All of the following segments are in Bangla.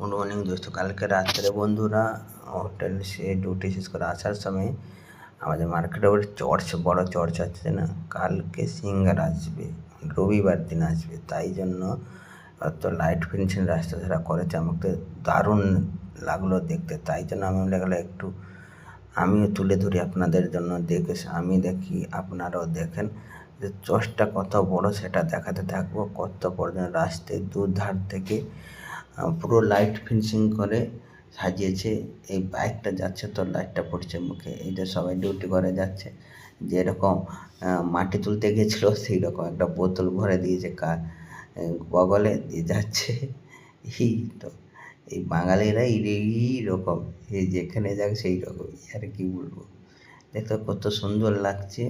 গুড মর্নিং দোস্ত, কালকে রাত্রে বন্ধুরা হোটেল সে ডিউটি শেষ করে আসার সময় আমাদের মার্কেটে ওর চর্চ বড় চর্চ আছে না? কালকে সিঙ্গার আসবে, রবিবার দিন আসবে, তাই জন্য অত লাইট ফিনিশিং রাস্তা ধারা করেছে, আমাকে দারুণ লাগল দেখতে, তাই জন্য আমি লাগল একটু আমিও তুলে ধরি আপনাদের জন্য, দেখে আমি দেখি আপনারাও দেখেন যে চর্চটা কত বড় সেটা দেখাতে থাকব, কত পর্যন্ত রাস্তায় দুধার থেকে পুরো লাইট ফিনিশিং করে সাজিয়েছে। এই বাইকটা যাচ্ছে তো লাইটটা পড়ছে মুখে। এই যে সবাই ডিউটি করে যাচ্ছে। যেরকম মাটি তুলতে গেছিল সেই রকম একটা বোতল ভরে দিয়েছে কার বগলে দিয়ে যাচ্ছে। এই তো এই বাঙালিরা এই রকম। এই যেখানে যাক, সেই রকম। আর কি বলব? দেখতে কত সুন্দর লাগছে।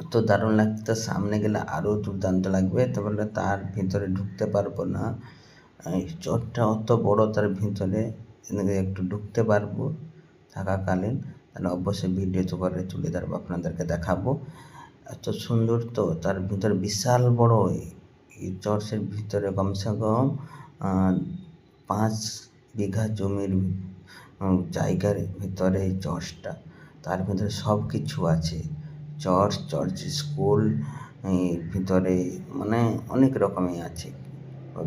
কত দারুণ লাগছে। তার সামনে গেলে আরও দুর্দান্ত লাগবে। তারপরে তার ভিতরে ঢুকতে পারব না। এই চরটা অত বড় তার ভিতরে একটু ঢুকতে পারব থাকাকালীন। তাহলে অবশ্যই ভিডিও তো করে তুলে ধরবো, আপনাদেরকে দেখাবো। এত সুন্দর তো, তার ভিতরে বিশাল বড় এই- চর্চের ভিতরে কমসে কম পাঁচ বিঘা জমির জায়গার ভিতরে এই চর্চটা তার ভিতরে সব কিছু আছে। চর্চ চর্চ স্কুল ভিতরে মানে অনেক রকমই আছে।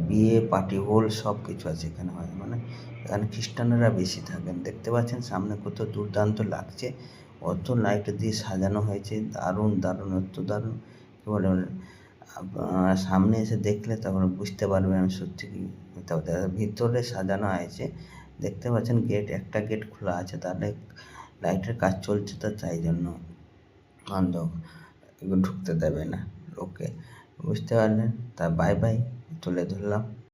বিয়ে পার্টি হল সব কিছু আছে এখানে হয়। মানে এখানে খ্রিস্টানরা বেশি থাকেন। দেখতে পাচ্ছেন সামনে কত দুর্দান্ত লাগছে। অত লাইট দিয়ে সাজানো হয়েছে। দারুণ দারুণ, অত দারুণ। কী বলে সামনে এসে দেখলে তারপরে বুঝতে পারবে আমি সত্যি কি ভিতরে সাজানো হয়েছে। দেখতে পাচ্ছেন গেট একটা গেট খোলা আছে। তাহলে লাইটের কাজ চলছে তো তাই জন্য এগুলো ঢুকতে দেবে না। ওকে বুঝতে পারলেন? তা বাই বাই তুলে ধরলাম।